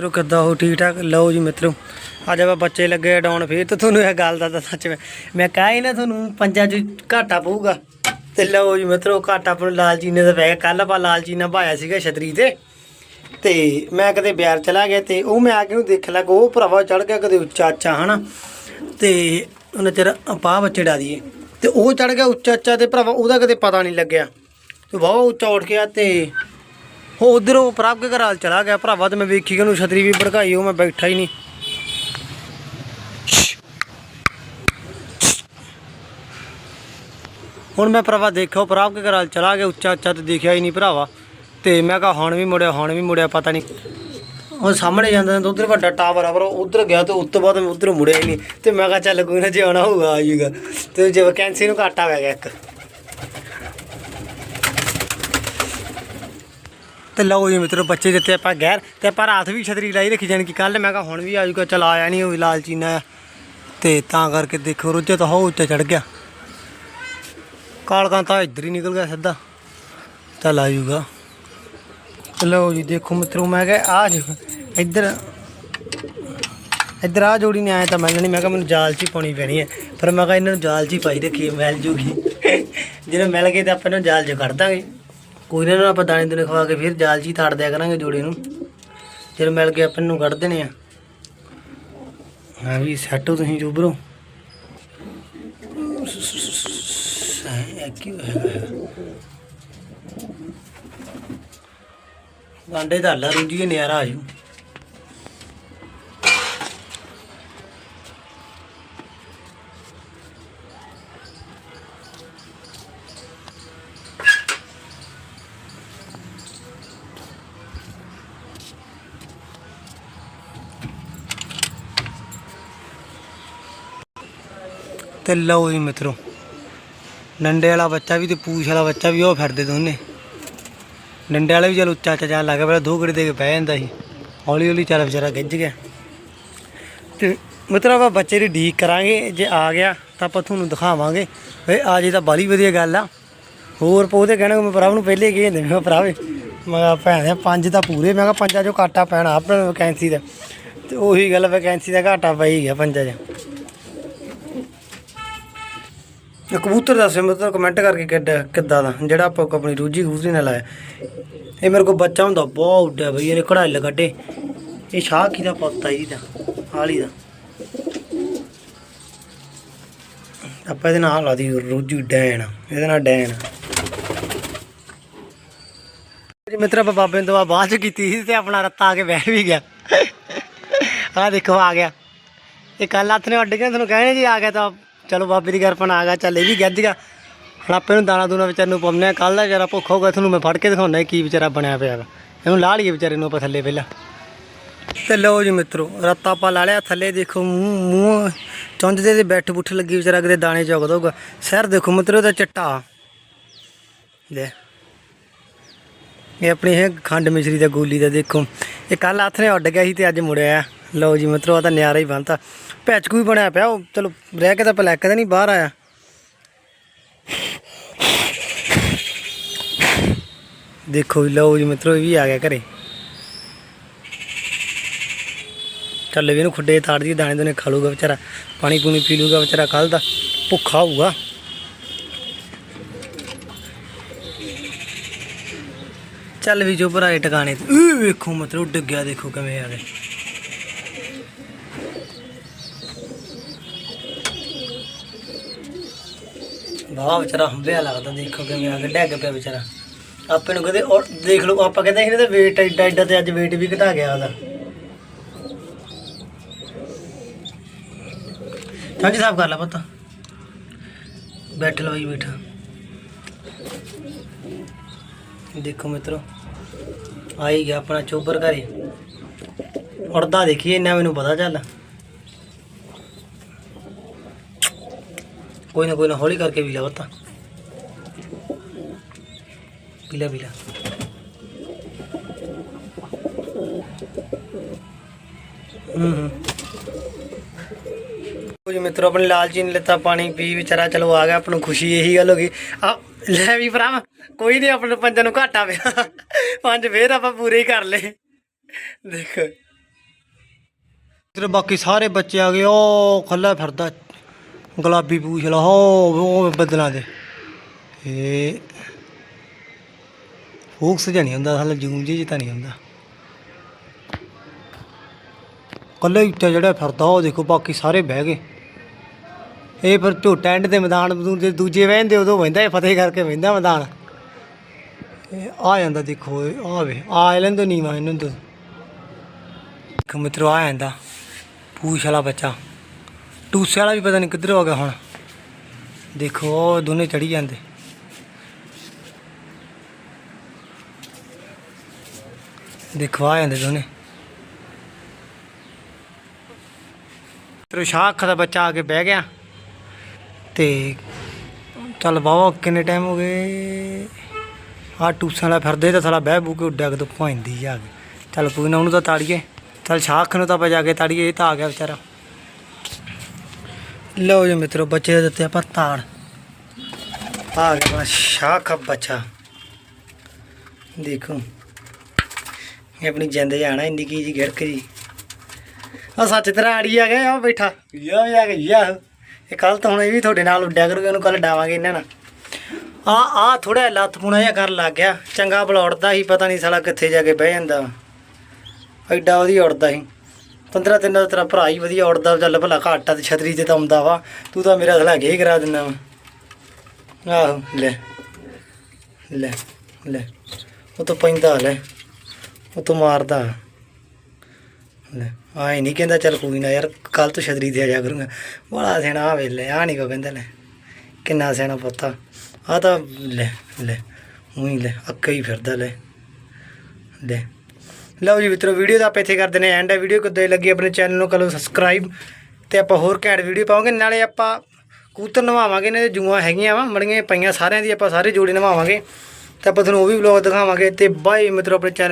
ਮਿੱਤਰੋ ਕਿੱਦਾਂ ਹੋ ਠੀਕ ਠਾਕ? ਲਓ ਜੀ ਮਿੱਤਰੋ, ਅੱਜ ਆਪਾਂ ਬੱਚੇ ਲੱਗੇ ਡਾਉਣ ਫੇਰ ਤਾਂ ਤੁਹਾਨੂੰ ਇਹ ਗੱਲ ਦਾ ਤਾਂ ਸੱਚ ਮੈਂ ਮੈਂ ਕਹਾਂ ਹੀ ਨਾ ਤੁਹਾਨੂੰ, ਪੰਜਾਂ ਚ ਘਾਟਾ ਪਊਗਾ। ਤੇ ਲਓ ਜੀ ਮਿੱਤਰੋ, ਘਾਟਾ ਆਪਾਂ ਨੂੰ ਲਾਲਚੀਨੇ ਦਾ ਪੈ ਗਿਆ ਕੱਲ ਆਪਾਂ ਲਾਲਚੀਨਾ ਭਾਇਆ ਸੀਗਾ ਛਤਰੀ ਤੇ। ਤੇ ਮੈਂ ਕਦੇ ਬਿਆਰ ਚਲਾ ਗਿਆ ਤੇ ਉਹ ਮੈਂ ਆ ਕੇ ਨੂੰ ਦੇਖ ਲੱਗਾ ਉਹ ਭਰਾਵਾ ਚੜ ਗਿਆ ਕਦੇ ਉੱਚਾ ਉੱਚਾ ਹਨਾ? ਤੇ ਉਹਨਾਂ ਚਿਰ ਆਪਾਂ ਬੱਚੇ ਡਾ ਦਈਏ। ਤੇ ਉਹ ਚੜ ਗਿਆ ਉੱਚਾ ਉੱਚਾ ਤੇ ਭਰਾਵਾ ਉਹਦਾ ਕਦੇ ਪਤਾ ਨਹੀਂ ਲੱਗਿਆ। ਤੇ ਬਹੁਤ ਉੱਚਾ ਉੱਠ ਗਿਆ ਤੇ ਉਹ ਉਧਰੋਂ ਪ੍ਰਭ ਕੇ ਘਰ ਚਲਾ ਗਿਆ ਭਰਾਵਾ ਤੇ ਮੈਂ ਵੇਖੀ ਕਿ ਉਹਨੂੰ ਛਤਰੀ ਵੀ ਭੜਕਾਈ, ਉਹ ਮੈਂ ਬੈਠਾ ਹੀ ਨਹੀਂ। ਹੁਣ ਮੈਂ ਭਰਾਵਾ ਦੇਖਿਆ, ਉਹ ਪ੍ਰਭ ਕੇ ਘਰ ਚਲਾ ਗਿਆ, ਉੱਚਾ ਉੱਚਾ ਤੇ ਦੇਖਿਆ ਹੀ ਨਹੀਂ ਭਰਾਵਾ। ਤੇ ਮੈਂ ਕਿਹਾ, ਹੁਣ ਵੀ ਮੁੜਿਆ, ਹੁਣ ਵੀ ਮੁੜਿਆ, ਪਤਾ ਨਹੀਂ। ਉਹ ਸਾਹਮਣੇ ਜਾਂਦਾ ਤਾਂ ਉਧਰ ਵੱਡਾ ਟਾਵਰ ਆ, ਪਰ ਉਧਰ ਗਿਆ ਤੇ ਉਸ ਤੋਂ ਬਾਅਦ ਮੈਂ ਉਧਰ ਮੁੜਿਆ ਹੀ ਨਹੀਂ। ਤੇ ਮੈਂ ਕਿਹਾ, ਚੱਲ ਕੋਈ ਨਾ, ਜੇ ਆਉਣਾ ਹੋਊਗਾ ਆ ਜਾਊਗਾ ਤੇ ਜੇ ਵੈਕੈਂਸੀ ਨੂੰ ਘਾਟਾ ਪੈ ਗਿਆ ਇੱਕ। ਤੇ ਲਓ ਜੀ ਮਿੱਤਰੋ, ਬੱਚੇ ਦਿੱਤੇ ਆਪਾਂ ਗੈਰ ਤੇ ਆਪਾਂ ਰਾਤ ਵੀ ਛਤਰੀ ਲਾਈ ਰੱਖੀ, ਜਾਣੀ ਕਿ ਕੱਲ ਮੈਂ ਕਿਹਾ ਹੁਣ ਵੀ ਆ ਜਾਊਗਾ ਚਲ ਆਇਆ ਨਹੀਂ ਉਹ ਵੀ ਲਾਲ ਚੀਨਾ ਆ। ਤੇ ਤਾਂ ਕਰਕੇ ਦੇਖੋ, ਰੁੱਝੇ ਤਾਂ ਹੋ ਉੱਤੇ ਚੜ ਗਿਆ। ਕਾਲਕਾਂ ਤਾਂ ਇੱਧਰ ਹੀ ਨਿਕਲ ਗਿਆ ਸਿੱਧਾ। ਚੱਲ ਆ ਜੂਗਾ ਲਓ ਜੀ, ਦੇਖੋ ਮਿੱਤਰੋ, ਮੈਂ ਕਿਹਾ ਆ ਜਾ ਇੱਧਰ ਇੱਧਰ ਆ ਜੋੜੀ ਨੇ ਆਇਆ ਤਾਂ ਮਿਲਣੀ ਮੈਂ ਕਿਹਾ ਮੈਨੂੰ ਜਾਲ 'ਚ ਹੀ ਪਾਉਣੀ ਪੈਣੀ ਹੈ। ਪਰ ਮੈਂ ਕਿਹਾ ਇਹਨਾਂ ਨੂੰ ਜਾਲ 'ਚ ਹੀ ਪਾਈ ਰੱਖੀਏ ਮਿਲ ਜੂਗੀ। ਜਦੋਂ ਮਿਲ ਗਏ ਤਾਂ ਆਪਾਂ ਇਹਨੂੰ ਜਾਲ 'ਚ ਕੱਢ ਦਾਂਗੇ। ਕੋਈ ਨਾ ਇਹਨੂੰ ਆਪਾਂ ਦਾਣੇ ਦੁਨੇ ਖਵਾ ਕੇ ਫਿਰ ਜਾਲ ਜੀ ਹੀ ਤਾੜ ਦਿਆ ਕਰਾਂਗੇ ਜੋੜੀ ਨੂੰ। ਜਦੋਂ ਮਿਲ ਕੇ ਆਪਾਂ ਇਹਨੂੰ ਕੱਢ ਦੇਣੇ ਆ। ਹਾਂ ਵੀ ਸੈੱਟ ਹੋ ਤੁਸੀਂ ਜੂਬਰੋ ਇਹ ਕੀ ਹੋਇਆ ਗਾਂਡੇ ਦਾ ਲਾ ਰੁੰਜੀ ਨਿਆਰਾ ਆ ਜੂ। ਤੇ ਲਓ ਜੀ ਮਿੱਤਰੋ। ਡੰਡੇ ਵਾਲਾ ਬੱਚਾ ਵੀ ਤੇ ਪੂਛ ਵਾਲਾ ਬੱਚਾ ਵੀ ਉਹ ਫਿਰਦੇ ਦੋਨੇ। ਡੰਡੇ ਵਾਲਾ ਵੀ ਚਲ ਉੱਚਾ ਉੱਚਾ ਜਾਣ ਲੱਗਾ ਪਹਿਲਾਂ ਦੋ ਗੜੇ ਦੇ ਕੇ ਬਹਿ ਜਾਂਦਾ ਸੀ। ਹੌਲੀ ਹੌਲੀ ਚੱਲ ਵਿਚਾਰਾ ਗਿੱਜ ਗਿਆ। ਤੇ ਮਿੱਤਰੋ ਆਪਾਂ ਬੱਚੇ ਦੀ ਡੀਕ ਕਰਾਂਗੇ, ਜੇ ਆ ਗਿਆ ਤਾਂ ਆਪਾਂ ਤੁਹਾਨੂੰ ਦਿਖਾਵਾਂਗੇ। ਵੇ ਆ ਜੇ ਤਾਂ ਬਾਲੀ ਵਧੀਆ ਗੱਲ ਆ। ਹੋਰ ਪੋਦੇ ਕਹਿਣਾ, ਮੈਂ ਭਰਾ ਨੂੰ ਪਹਿਲੇ ਕੀ ਹੁੰਦੇ ਮੈਂ ਭਰਾਵੇ। ਮੈਂ ਕਿਹਾ, ਭੈਣ ਦੇ ਪੰਜ ਤਾਂ ਪੂਰੇ, ਮੈਂ ਕਿਹਾ, ਪੰਜਾਂ ਚੋਂ ਘਾਟਾ ਪੈਣਾ ਆਪਣੇ ਵੈਕੈਂਸੀ ਦਾ। ਤੇ ਉਹੀ ਗੱਲ, ਵੈਕੈਂਸੀ ਦਾ ਘਾਟਾ ਪਈ ਗਿਆ, ਪੰਜਾਂ 'ਚ ਇਹ ਕਬੂਤਰ ਦੱਸਿਓ ਮਤਲਬ ਕਮੈਂਟ ਕਰਕੇ ਕਿੱਡਾ, ਕਿੱਦਾਂ ਦਾ? ਜਿਹੜਾ ਆਪਾਂ ਆਪਣੀ ਰੂਜੀ ਕਬੂਤਰੀ ਨਾਲ ਲਾਇਆ। ਇਹ ਮੇਰੇ ਕੋਲ ਬੱਚਾ ਹੁੰਦਾ, ਬਹੁਤ ਉੱਡਿਆ ਬਈ, ਇਹਨੇ ਕਢਾਈ ਲਗਾਡੇ ਇਹ ਸ਼ਾਹ ਕੀ ਦਾ ਪੁੱਤ ਆ ਇਹਦਾ? ਹਾਲੀ ਦਾ। ਆਪਾਂ ਇਹਦੇ ਨਾਲ ਲਾਦੀ ਰੂਜੀ ਡੈਣ। ਇਹਦੇ ਨਾਲ ਡੈਣ। ਜੀ ਮਿੱਤਰ, ਆਪਾਂ ਬਾਬੇ ਤੋਂ ਬਾਅਦ ਚ ਕੀਤੀ ਸੀ ਤੇ ਆਪਣਾ ਰੱਤਾ ਆ ਕੇ ਬਹਿ ਵੀ ਗਿਆ। ਆਹ ਦੇਖੋ, ਆ ਗਿਆ। ਇਹ ਕੱਲ ਹੱਥ ਨੇ ਵੱਢ ਕੇ ਤੁਹਾਨੂੰ ਕਹਿਣੇ ਜੀ, ਆ ਗਿਆ ਤਾਂ ਚਲੋ ਬਾਬੇ ਦੀ ਕਿਰਪਾ ਆ ਗਿਆ, ਚੱਲ ਇਹ ਵੀ ਗੱਜ ਗਿਆ। ਹੁਣ ਆਪੇ ਨੂੰ ਦਾਣਾ ਦੂਣਾ ਵਿਚਾਰ ਨੂੰ ਪਾਉਂਦੇ ਆ ਕੱਲ ਦਾ ਜਰਾ ਭੁੱਖ ਹੋਊਗਾ, ਤੁਹਾਨੂੰ ਮੈਂ ਫੜ ਕੇ ਦਿਖਾਉਣਾ ਕੀ ਵਿਚਾਰਾ ਬਣਿਆ ਪਿਆ ਵਾ। ਇਹਨੂੰ ਲਾ ਲਈਏ ਵਿਚਾਰੇ ਨੂੰ ਆਪਾਂ ਥੱਲੇ ਪਹਿਲਾਂ। ਤੇ ਲਓ ਜੀ ਮਿੱਤਰੋ, ਰੱਤਾ ਪਾ ਲਾ ਲਿਆ, ਥੱਲੇ ਦੇਖੋ ਮੂੰਹ ਮੂੰਹ ਚੁੰਝਦੇ ਤੇ ਬੈਠ ਬੁੱਠ ਲੱਗੀ ਵਿਚਾਰਾ, ਕਿਤੇ ਦਾਣੇ ਚੁਗ ਦਊਗਾ ਸਿਰ ਦੇਖੋ ਮਿੱਤਰੋ ਦਾ ਚਿੱਟਾ। ਲੈ। ਇਹ ਆਪਣੀ ਹੈ ਖੰਡ ਮਿਸ਼ਰੀ ਦਾ ਗੋਲੀ ਦਾ ਦੇਖੋ। ਇਹ ਕੱਲ ਹੱਥ ਨੇ ਉੱਡ ਗਿਆ ਸੀ ਤੇ ਅੱਜ ਮੁੜਿਆ। ਆ ਲਓ ਜੀ ਮਿੱਤਰੋ ਆ ਤਾਂ ਨਿਆਰਾ ਹੀ ਬੰਤਾ ਪੈਚਕੂ ਵੀ ਬਣਿਆ ਪਿਆ, ਉਹ ਚਲੋ ਰਹਿ ਕੇ ਤਾਂ ਪਲੈਕ ਤਾਂ ਨਹੀਂ ਬਾਹਰ ਆਇਆ। ਦੇਖੋ ਲਓ ਜੀ ਮਿੱਤਰੋ, ਇਹ ਵੀ ਆ ਗਿਆ ਘਰੇ। ਚੱਲ ਵੀ ਇਹਨੂੰ ਖੁੱਡੇ ਤਾੜ ਦੀ ਦਾਣੇ ਦੋਨੇ ਖਾ ਲੂਗਾ ਵਿਚਾਰਾ, ਪਾਣੀ ਪੂਣੀ ਪੀ ਲੂਗਾ ਵਿਚਾਰਾ ਕੱਲ ਦਾ ਭੁੱਖਾ ਹੋਊਗਾ। ਚੱਲ ਵੀ ਜੋ ਭਰਾਏ ਟਿਕਾਣੇ ਤੇ ਇਹ ਵੇਖੋ ਮਤਲਬ ਡਿੱਗਿਆ ਦੇਖੋ ਕਿਵੇਂ ਆ ਗਿਆ। ਵਾਹ ਵਿਚਾਰਾ ਹੰਬਿਆ ਲੱਗਦਾ, ਦੇਖੋ ਕਿਵੇਂ ਆ ਗਿਆ ਪਿਆ ਵਿਚਾਰਾ। ਆਪੇ ਨੂੰ ਕਹਿੰਦੇ ਔਰ ਦੇਖ ਲਓ, ਆਪਾਂ ਕਹਿੰਦੇ ਸੀ ਨਾ ਤੇ weight ਐਡਾ ਐਡਾ ਤੇ ਅੱਜ weight ਵੀ ਘਟਾ ਗਿਆ ਉਹਦਾ। ਚਾਚੀ ਸਾਹਿਬ ਕਰ ਲਾ ਪੁੱਤ। ਬੈਠ ਲਓ ਜੀ ਬੈਠਾ। ਦੇਖੋ ਮਿੱਤਰੋ ਆਈ ਗਿਆ ਆਪਣਾ ਚੋਬਰ ਘਰੇ। ਉੜਦਾ ਦੇਖੀਏ, ਇੰਨਾ ਮੈਨੂੰ ਪਤਾ ਚੱਲ। ਕੋਈ ਨਾ ਕੋਈ ਨਾ ਹੌਲੀ ਕਰਕੇ ਵੀ ਲਾ ਬੱਤਾ ਪੀਲਾ ਪੀਲਾ ਹੂੰ ਹੂੰ। ਕੁਝ ਮਿੱਤਰੋ, ਆਪਣੇ ਲਾਲਚੀ ਨੇ ਲਿੱਤਾ ਪਾਣੀ ਪੀ, ਵਿਚਾਰਾ ਚਲੋ ਆ ਗਿਆ, ਆਪ ਨੂੰ ਖੁਸ਼ੀ ਇਹੀ ਗੱਲ ਹੋ ਗਈ। ਆ, ਲੈ ਵੀ ਭਰਾ ਕੋਈ ਨਹੀਂ ਆਪਣੇ ਪੰਜਾਂ ਨੂੰ ਘਾਟਾ ਪਿਆ। ਪੰਜ ਫੇਰ ਆਪਾਂ ਪੂਰੇ ਹੀ ਕਰ ਲਏ। ਦੇਖੋ। ਤੇਰੇ ਬਾਕੀ ਸਾਰੇ ਬੱਚੇ ਆ ਗਏ, ਉਹ ਖੱਲਾ ਫਿਰਦਾ। ਗੁਲਾਬੀ ਪੂਛ ਲਾ, ਹੋ ਉਹ ਬੱਦਲਾਂ ਦੇ। ਇਹ ਫੋਕਸ ਜਿਹਾ ਨਹੀਂ ਹੁੰਦਾ, ਹਲ ਜੂਮ ਜਿਹੀ ਤਾਂ ਨਹੀਂ ਹੁੰਦਾ। ਕੱਲੇ ਉੱਤੇ ਜਿਹੜਾ ਫਿਰਦਾ, ਉਹ ਦੇਖੋ, ਬਾਕੀ ਸਾਰੇ ਬਹਿ ਗਏ। ਇਹ ਫਿਰ ਝੋਟਾ ਐਂਡ ਦੇ ਮੈਦਾਨ, ਦੇ, ਦੂਜੇ ਵਹਿੰਦੇ, ਉਦੋਂ ਵਹਿੰਦਾ ਇਹ ਫਤਿਹ ਕਰਕੇ ਵਹਿੰਦਾ ਮੈਦਾਨ। ਆ ਜਾਂਦਾ ਦੇਖੋ ਇਹ ਆ ਵੇ, ਆ ਲੈਂਦੋ ਨਹੀਂ ਵਾ ਤੋਂ। ਇੱਕ ਮਿੱਤਰੋ, ਆ ਜਾਂਦਾ। ਪੂਛ ਵਾਲਾ ਬੱਚਾ। ਟੂਸੇ ਵਾਲਾ ਵੀ ਪਤਾ ਨਹੀਂ ਕਿੱਧਰ ਹੋ ਗਿਆ ਹੁਣ। ਦੇਖੋ, ਉਹ ਦੋਨੇ ਚੜੀ ਜਾਂਦੇ। ਦੇਖੋ, ਆ ਜਾਂਦੇ ਦੋਨੇ। ਤੇਰੇ ਸ਼ਾਖ ਦਾ ਬੱਚਾ ਆ ਕੇ ਬਹਿ ਗਿਆ। ਤੇ ਚੱਲ ਬਾਵਾ ਕਿੰਨੇ ਟਾਈਮ ਹੋ ਗਏ? ਆ ਟੂਸਾਂ ਵਾਲਾ ਫਿਰਦੇ ਤਾਂ ਸਾਲਾ ਬਹਿ ਬੂ ਕੇ ਉੱਡਿਆ ਕਦੋਂ ਭਾਂਦੀ ਆ ਕੇ। ਚੱਲ ਕੋਈ ਨਾ, ਉਹਨੂੰ ਤਾਂ ਤਾੜੀਏ। ਚੱਲ ਸ਼ਾਖ ਨੂੰ ਤਾਂ ਆਪਾਂ ਜਾ ਕੇ ਤਾੜੀਏ, ਇਹ ਤਾਂ ਆ ਗਿਆ ਵਿਚਾਰਾ। ਲਓ ਜੀ ਮਿੱਤਰੋ ਬੱਚੇ ਦੇ ਦਿੱਤੇ ਆਪਾਂ ਤਾੜ। ਆ ਗਿਆ ਵਾ ਸ਼ਾਖ ਬੱਚਾ। ਦੇਖੋ। ਇਹ ਆਪਣੀ ਜਿੰਦ ਜਾਣਾ ਇੰਨੀ ਕੀ ਜੀ ਗਿੜਕ ਜੀ। ਆ ਸੱਚ ਤੇਰਾ ਆੜੀ ਆ ਗਿਆ ਆ ਬੈਠਾ। ਯਾ ਆ ਗਿਆ ਯਾ। ਇਹ ਕੱਲ ਤਾਂ ਹੁਣ ਇਹ ਵੀ ਤੁਹਾਡੇ ਨਾਲ ਉੱਡਿਆ ਕਰੂਗਾ ਇਹਨੂੰ ਕੱਲ ਡਾਵਾਂਗੇ ਇਹਨਾਂ ਨਾਲ। ਆ ਆ ਥੋੜਾ ਲੱਤ ਪੁਣਾ ਜਿਹਾ ਕਰਨ ਲੱਗ ਗਿਆ। ਚੰਗਾ ਬਲੌੜਦਾ ਸੀ ਪਤਾ ਨਹੀਂ ਸਾਲਾ ਕਿੱਥੇ ਜਾ ਕੇ ਬਹਿ ਜਾਂਦਾ। ਐਡਾ ਵਧੀਆ ਉੜਦਾ ਸੀ। 15 ਦਿਨ ਦਾ ਤੇਰਾ ਭਰਾ ਹੀ ਵਧੀਆ ਉੜਦਾ, ਚੱਲ ਭਲਾ ਘਾਟਾ ਤੇ ਛਤਰੀ ਤੇ ਤਾਂ ਆਉਂਦਾ ਵਾ। ਤੂੰ ਤਾਂ ਮੇਰਾ ਸਲਾ ਗੇ ਕਰਾ ਦਿੰਦਾ ਵਾ। ਆਹੋ, ਲੈ ਲੈ ਲੈ, ਉਹ ਤਾਂ ਪੈਂਦਾ, ਲੈ, ਉਹ ਤਾਂ ਮਾਰਦਾ। ਲੈ, ਆਏ ਨਹੀਂ ਕਹਿੰਦਾ, ਚੱਲ ਕੋਈ ਨਾ ਯਾਰ ਕੱਲ ਤੋਂ ਛਤਰੀ ਤੇ ਆ ਜਾ ਕਰੂੰਗਾ। ਬੜਾ ਸਿਆਣਾ ਆ ਵੇਲੇ ਆ ਨਹੀਂ ਕੋ ਕਹਿੰਦਾ, ਲੈ, ਕਿੰਨਾ ਸਿਆਣਾ ਪੁੱਤਾ ਆ। ਤਾਂ, ਲੈ ਲੈ, ਉਹੀ ਲੈ, ਅੱਕਾ ਹੀ ਫਿਰਦਾ, ਲੈ ਲੈ। ਲਓ ਜੀ ਮਿੱਤਰੋ ਵੀਡੀਓ ਦਾ ਆਪਾਂ ਇੱਥੇ ਕਰਦੇ ਨੇ ਐਂਡ ਵੀਡੀਓ ਕਿੱਦਾਂ ਦੀ ਲੱਗੀ ਆਪਣੇ ਚੈਨਲ ਨੂੰ, ਕਰੋ ਸਬਸਕ੍ਰਾਈਬ ਤੇ ਆਪਾਂ ਹੋਰ ਘੈਂਟ ਵੀਡੀਓ ਪਾਵਾਂਗੇ। ਨਾਲੇ ਆਪਾਂ ਕੂਤਰ ਨਵਾਵਾਂਗੇ, ਇਹਨਾਂ ਦੇ ਜੂਆਂ ਹੈਗੀਆਂ ਵਾ, ਮੜੀਆਂ ਪਈਆਂ ਸਾਰਿਆਂ ਦੀ, ਆਪਾਂ ਸਾਰੇ ਜੋੜੇ ਨਵਾਵਾਂਗੇ। ਤਾਂ ਆਪਾਂ ਤੁਹਾਨੂੰ ਉਹ ਵੀ ਵਲੌਗ ਦਿਖਾਵਾਂਗੇ। ਤੇ ਬਾਏ ਮਿੱਤਰੋ, ਆਪਣੇ ਚੈਨਲ